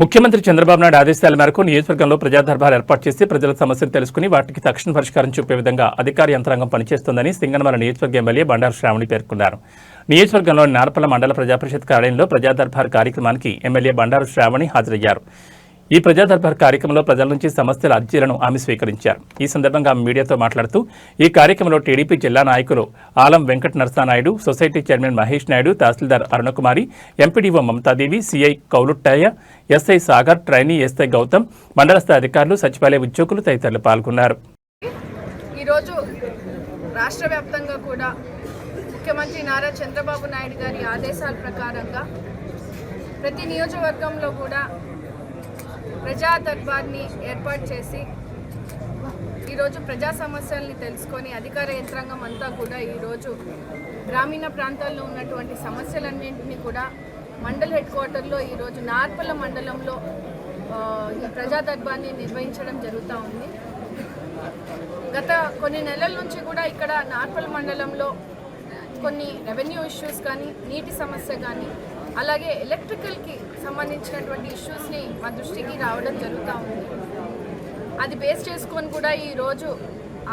ముఖ్యమంత్రి చంద్రబాబు నాయుడు ఆదేశాల మేరకు నియోజకవర్గంలో ప్రజాదర్బార్ ఏర్పాటు చేసి ప్రజల సమస్యలు తెలుసుకుని వాటికి తక్షణ పరిష్కారం చూపే విధంగా అధికార యంత్రాంగం పనిచేస్తోందని సింగనమల నియోజకవర్గ ఎమ్మెల్యే బండారు శ్రావణి పేర్కొన్నారు. నియోజకవర్గంలోని నార్పల మండల ప్రజాపరిషత్ కార్యాలయంలో ప్రజాదర్బార్ కార్యక్రమానికి ఎమ్మెల్యే బండారు శ్రావణి హాజరయ్యారు. ఈ ప్రజాదర్బార్ కార్యక్రమంలో ప్రజల నుంచి సమస్యల అర్జీలను ఆమె స్వీకరించారు. ఈ సందర్భంగా ఆమె మీడియాతో మాట్లాడుతూ ఈ కార్యక్రమంలో టీడీపీ జిల్లా నాయకులు ఆలం వెంకట నరసానాయుడు సొసైటీ చైర్మన్ మహేష్ నాయుడు తహసీల్దార్ Arunakumari MPDO Mamatadevi CI Koulattaiah SI Sagar trainee SI Gautam మండల స్థాయి అధికారులు సచివాలయ ఉద్యోగులు తదితరులు పాల్గొన్నారు. ఈరోజు రాష్ట్ర వ్యాప్తంగా కూడా ముఖ్యమంత్రి నారా చంద్రబాబు నాయుడు గారి ఆదేశాల ప్రకారంగా ప్రతి నియోజకవర్గంలో కూడా ప్రజా దర్బార్ని ఏర్పాటు చేసి ఈరోజు ప్రజా సమస్యల్ని తెలుసుకొని అధికార యంత్రాంగం అంతా కూడా ఈరోజు గ్రామీణ ప్రాంతాల్లో ఉన్నటువంటి సమస్యలన్నింటినీ కూడా మండల్ హెడ్ క్వార్టర్లో ఈరోజు నార్పల మండలంలో ఈ ప్రజా దర్బార్ని నిర్వహించడం జరుగుతూ ఉంది. గత కొన్ని నెలల నుంచి కూడా ఇక్కడ నార్పల్ మండలంలో కొన్ని రెవెన్యూ ఇష్యూస్ కానీ నీటి సమస్య కానీ అలాగే ఎలక్ట్రికల్కి సంబంధించినటువంటి ఇష్యూస్ని మా దృష్టికి రావడం జరుగుతూ ఉంది. అది బేస్ చేసుకొని కూడా ఈరోజు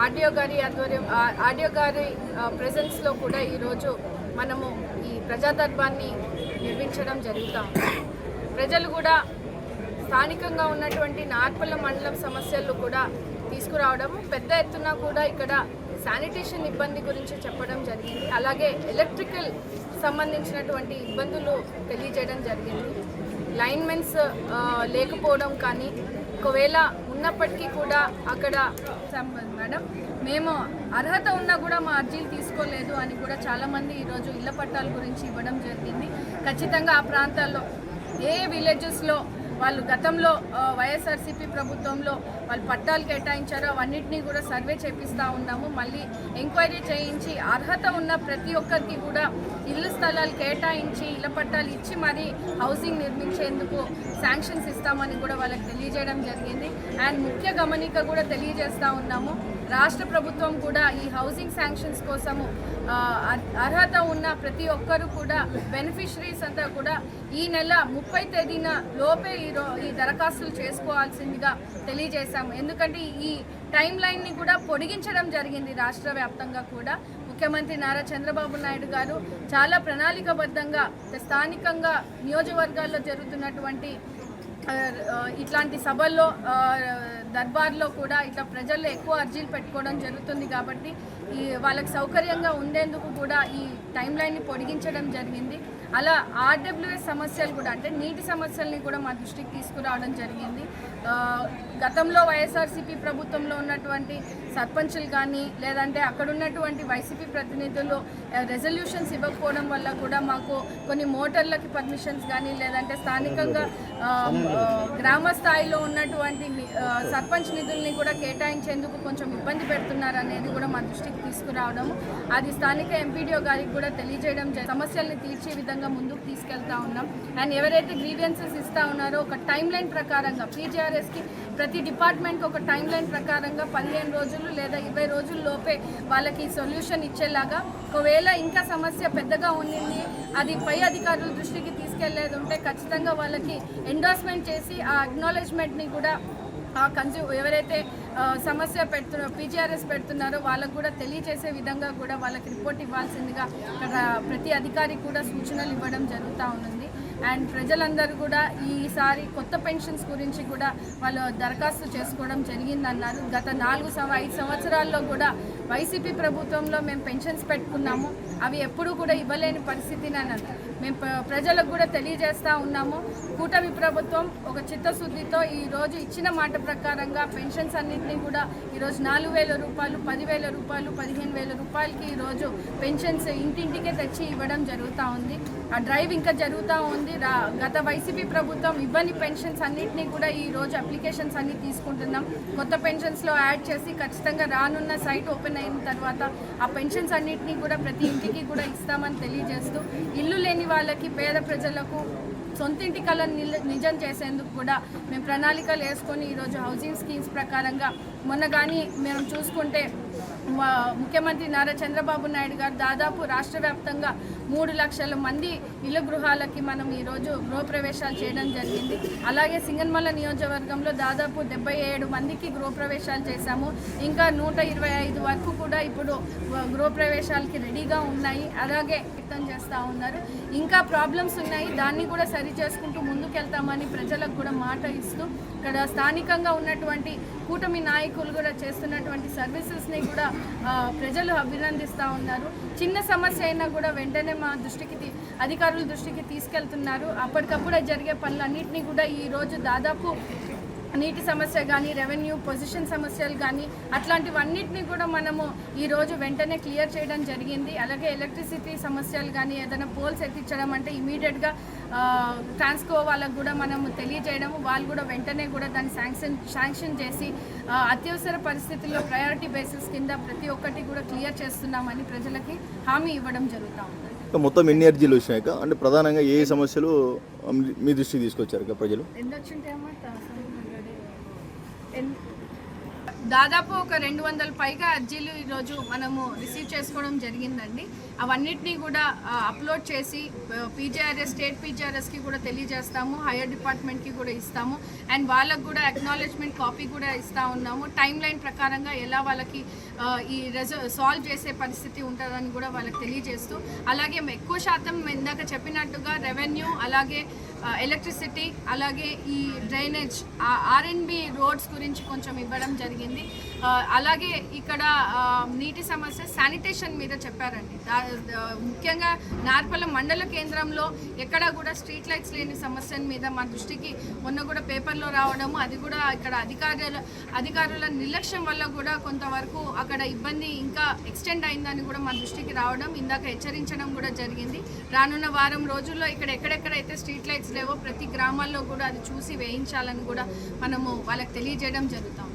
ఆర్డియో గారి ఆధ్వర్యం ఆడియో ఆర్డియో గారి ప్రెజెన్స్లో కూడా ఈరోజు మనము ఈ ప్రజా నిర్మించడం జరుగుతూ ఉంది. ప్రజలు కూడా స్థానికంగా ఉన్నటువంటి నార్పల్ల మండలం సమస్యలు కూడా తీసుకురావడం పెద్ద ఎత్తున కూడా ఇక్కడ శానిటేషన్ ఇబ్బంది గురించి చెప్పడం జరిగింది. అలాగే ఎలక్ట్రికల్ సంబంధించినటువంటి ఇబ్బందులు తెలియజేయడం జరిగింది. లైన్మెన్స్ లేకపోవడం కానీ ఒకవేళ ఉన్నప్పటికీ కూడా అక్కడ మేడం మేము అర్హత ఉన్నా కూడా మా అర్జీలు తీసుకోలేదు అని కూడా చాలామంది ఈరోజు ఇళ్ళ పట్టాల గురించి ఇవ్వడం జరిగింది. ఖచ్చితంగా ఆ ప్రాంతాల్లో ఏ విలేజెస్లో వాళ్ళు గతంలో వైఎస్ఆర్సీపీ ప్రభుత్వంలో వాళ్ళు పట్టాలు కేటాయించారో అవన్నింటినీ కూడా సర్వే చేపిస్తూ ఉన్నాము. మళ్ళీ ఎంక్వైరీ చేయించి అర్హత ఉన్న ప్రతి ఒక్కరికి కూడా ఇల్లు స్థలాలు కేటాయించి ఇళ్ళ పట్టాలు ఇచ్చి మరీ హౌసింగ్ నిర్మించేందుకు శాంక్షన్స్ ఇస్తామని కూడా వాళ్ళకి తెలియజేయడం జరిగింది. అండ్ ముఖ్య గమనిక కూడా తెలియజేస్తూ ఉన్నాము. రాష్ట్ర ప్రభుత్వం కూడా ఈ హౌసింగ్ శాంక్షన్స్ కోసము అర్హత ఉన్న ప్రతి ఒక్కరు కూడా బెనిఫిషరీస్ అంతా కూడా ఈ నెల ముప్పై తేదీన లోపే ఈ ఈ దరఖాస్తులు చేసుకోవాల్సిందిగా తెలియజేశాము. ఎందుకంటే ఈ టైం లైన్ని కూడా పొడిగించడం జరిగింది రాష్ట్ర వ్యాప్తంగా కూడా. ముఖ్యమంత్రి నారా చంద్రబాబు నాయుడు గారు చాలా ప్రణాళికబద్ధంగా స్థానికంగా నియోజకవర్గాల్లో జరుగుతున్నటువంటి ఇట్లాంటి సభల్లో దర్బార్లో కూడా ఇట్లా ప్రజల్లో ఎక్కువ అర్జీలు పెట్టుకోవడం జరుగుతుంది కాబట్టి ఈ వాళ్ళకి సౌకర్యంగా ఉండేందుకు కూడా ఈ టైం లైన్ని పొడిగించడం జరిగింది. అలా ఆర్డబ్ల్యూఎస్ సమస్యలు కూడా అంటే నీటి సమస్యల్ని కూడా మా దృష్టికి తీసుకురావడం జరిగింది. గతంలో వైఎస్ఆర్సీపీ ప్రభుత్వంలో ఉన్నటువంటి సర్పంచులు కానీ లేదంటే అక్కడ ఉన్నటువంటి వైసీపీ ప్రతినిధులు రెజల్యూషన్స్ ఇవ్వకపోవడం వల్ల కూడా మాకు కొన్ని మోటార్లకి పర్మిషన్స్ కానీ లేదంటే స్థానికంగా గ్రామ స్థాయిలో ఉన్నటువంటి సర్పంచ్ నిధుల్ని కూడా కేటాయించేందుకు కొంచెం ఇబ్బంది పెడుతున్నారు అనేది కూడా మా దృష్టికి తీసుకురావడం అది స్థానిక ఎంపీడీఓ గారికి కూడా తెలియజేయడం సమస్యల్ని తీర్చే విధంగా ముందుకు తీసుకెళ్తా ఉన్నాం. అండ్ ఎవరైతే గ్రీవియన్సెస్ ఇస్తా ఉన్నారో ఒక టైం లైన్ ప్రకారంగా పీజీఆర్ఎస్కి ప్రతి డిపార్ట్మెంట్కి ఒక టైం లైన్ ప్రకారంగా పదిహేను రోజులు లేదా ఇరవై రోజుల లోపే వాళ్ళకి సొల్యూషన్ ఇచ్చేలాగా ఒకవేళ ఇంకా సమస్య పెద్దగా ఉండింది అది పై అధికారుల దృష్టికి తీసుకెళ్ళేది ఉంటే ఖచ్చితంగా వాళ్ళకి ఎండోర్స్మెంట్ చేసి ఆ అక్నాలెడ్జ్మెంట్ని కూడా ఆ కన్స్యూ ఎవరైతే సమస్య పెడుతున్న పీజీఆర్ఎస్ పెడుతున్నారో వాళ్ళకు కూడా తెలియజేసే విధంగా కూడా వాళ్ళకి రిపోర్ట్ ఇవ్వాల్సిందిగా ఇక్కడ ప్రతి అధికారికి కూడా సూచనలు ఇవ్వడం జరుగుతూ ఉంది అండ్ ప్రజలందరూ కూడా ఈసారి కొత్త పెన్షన్స్ గురించి కూడా వాళ్ళు దరఖాస్తు చేసుకోవడం జరిగిందన్నారు. గత నాలుగు ఐదు సంవత్సరాల్లో కూడా వైసీపీ ప్రభుత్వంలో మేము పెన్షన్స్ పెట్టుకున్నాము. అవి ఎప్పుడూ కూడా ఇవ్వలేని పరిస్థితిని అన్నారు. మేము ప్రజలకు కూడా తెలియజేస్తూ ఉన్నాము. కూటమి ప్రభుత్వం ఒక చిత్తశుద్ధితో ఈరోజు ఇచ్చిన మాట ప్రకారంగా పెన్షన్స్ అన్నింటినీ కూడా ఈరోజు నాలుగు వేల రూపాయలు పదివేల రూపాయలు పదిహేను వేల రూపాయలకి ఈరోజు పెన్షన్స్ ఇంటింటికే తెచ్చి ఇవ్వడం జరుగుతూ ఉంది. ఆ డ్రైవ్ ఇంకా జరుగుతూ ఉంది. రా గత వైసీపీ ప్రభుత్వం ఇవ్వని పెన్షన్స్ అన్నింటినీ కూడా ఈరోజు అప్లికేషన్స్ అన్ని తీసుకుంటున్నాం. కొత్త పెన్షన్స్లో యాడ్ చేసి ఖచ్చితంగా రానున్న సైట్ ఓపెన్ అయిన తర్వాత ఆ పెన్షన్స్ అన్నింటినీ కూడా ప్రతి ఇంటికి కూడా ఇస్తామని తెలియజేస్తూ ఇల్లు లేని వాళ్ళకి పేద ప్రజలకు సొంతింటి కళను నిజం చేసేందుకు కూడా మేము ప్రణాళికలు వేసుకొని ఈరోజు హౌసింగ్ స్కీమ్స్ ప్రకారంగా మొన్న కానీ మేము చూసుకుంటే ముఖ్యమంత్రి నారా చంద్రబాబు నాయుడు గారు దాదాపు రాష్ట్ర వ్యాప్తంగా మూడు లక్షల మంది ఇళ్ళ గృహాలకి మనం ఈరోజు గృహప్రవేశాలు చేయడం జరిగింది. అలాగే సింగన్మల్ల నియోజకవర్గంలో దాదాపు డెబ్బై ఏడు మందికి గృహప్రవేశాలు చేశాము. ఇంకా నూట ఇరవై ఐదు వరకు కూడా ఇప్పుడు గృహప్రవేశాలకి రెడీగా ఉన్నాయి. అలాగే వ్యక్తం చేస్తూ ఉన్నారు. ఇంకా ప్రాబ్లమ్స్ ఉన్నాయి. దాన్ని కూడా సరి చేసుకుంటూ ముందుకెళ్తామని ప్రజలకు కూడా మాట ఇస్తూ ఇక్కడ స్థానికంగా ఉన్నటువంటి కూటమి నాయకులు కూడా చేస్తున్నటువంటి సర్వీసెస్ని కూడా ప్రజలు అభినందిస్తూ ఉన్నారు. చిన్న సమస్య అయినా కూడా వెంటనే మా దృష్టికి అధికారుల దృష్టికి తీసుకెళ్తున్నారు. అప్పటికప్పుడు జరిగే పనులన్నింటినీ కూడా ఈరోజు దాదాపు నీటి సమస్య కానీ రెవెన్యూ పొజిషన్ సమస్యలు కానీ అట్లాంటివన్నిటిని కూడా మనము ఈరోజు వెంటనే క్లియర్ చేయడం జరిగింది. అలాగే ఎలక్ట్రిసిటీ సమస్యలు కానీ ఏదైనా పోల్స్ ఎత్తించడం అంటే ఇమీడియట్గా ట్రాన్స్కో వాళ్ళకు కూడా మనము తెలియజేయడం వాళ్ళు కూడా వెంటనే కూడా దాన్ని శాంక్షన్ శాంక్షన్ చేసి అత్యవసర పరిస్థితుల్లో ప్రయారిటీ బేసిస్ కింద ప్రతి ఒక్కటి కూడా క్లియర్ చేస్తున్నామని ప్రజలకి హామీ ఇవ్వడం జరుగుతూ ఉంది. మొత్తం ఎన్ని అర్జీలు వచ్చినాయి? అంటే ప్రధానంగా ఏ సమస్యలు మీ- దృష్టికి తీసుకొచ్చారు ప్రజలు? ఎన్ని వచ్చింటాయమ్మా and దాదాపు ఒక రెండు వందల పైగా అర్జీలు ఈరోజు మనము రిసీవ్ చేసుకోవడం జరిగిందండి. అవన్నిటినీ కూడా అప్లోడ్ చేసి పీజీఆర్ఎస్ స్టేట్ పీజీఆర్ఎస్కి కూడా తెలియజేస్తాము హైయర్ డిపార్ట్మెంట్కి కూడా ఇస్తాము అండ్ వాళ్ళకు కూడా అక్నాలెడ్జ్మెంట్ కాపీ కూడా ఇస్తూ ఉన్నాము. టైం లైన్ ప్రకారంగా ఎలా వాళ్ళకి ఈ రెజ సాల్వ్ చేసే పరిస్థితి ఉంటుందని కూడా వాళ్ళకి తెలియజేస్తూ అలాగే ఎక్కువ శాతం ఇందాక చెప్పినట్టుగా రెవెన్యూ అలాగే ఎలక్ట్రిసిటీ అలాగే ఈ డ్రైనేజ్ ఆర్ఎన్బి రోడ్స్ గురించి కొంచెం ఇవ్వడం జరిగింది. ఆ, అలాగే ఇక్కడ నీటి సమస్య శానిటేషన్ మీద చెప్పారండి. దా- ముఖ్యంగా నార్పల మండల కేంద్రంలో ఎక్కడ కూడా స్ట్రీట్ లైట్స్ లేని సమస్య మీద మా దృష్టికి మొన్న కూడా పేపర్లో రావడము అది కూడా ఇక్కడ అధికారుల అధికారుల నిర్లక్ష్యం వల్ల కూడా కొంతవరకు అక్కడ ఇబ్బంది ఇంకా ఎక్స్టెండ్ అయిందని కూడా మా దృష్టికి రావడం ఇందాక హెచ్చరించడం కూడా జరిగింది. రానున్న వారం రోజుల్లో ఇక్కడ ఎక్కడెక్కడైతే స్ట్రీట్ లైట్స్ లేవో ప్రతి గ్రామాల్లో కూడా అది చూసి వేయించాలని కూడా మనము వాళ్ళకి తెలియజేయడం జరుగుతాం.